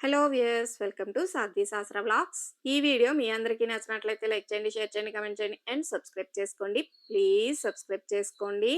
Hello viewers welcome to Sadhvi Shastra blogs ఈ video మీ అందరికీ నచ్చినట్లయితే లైక్ చేయండి షేర్ చేయండి కమెంట్ చేయండి అండ్ సబ్స్క్రైబ్ చేసుకోండి. ప్లీజ్ సబ్స్క్రైబ్ చేసుకోండి.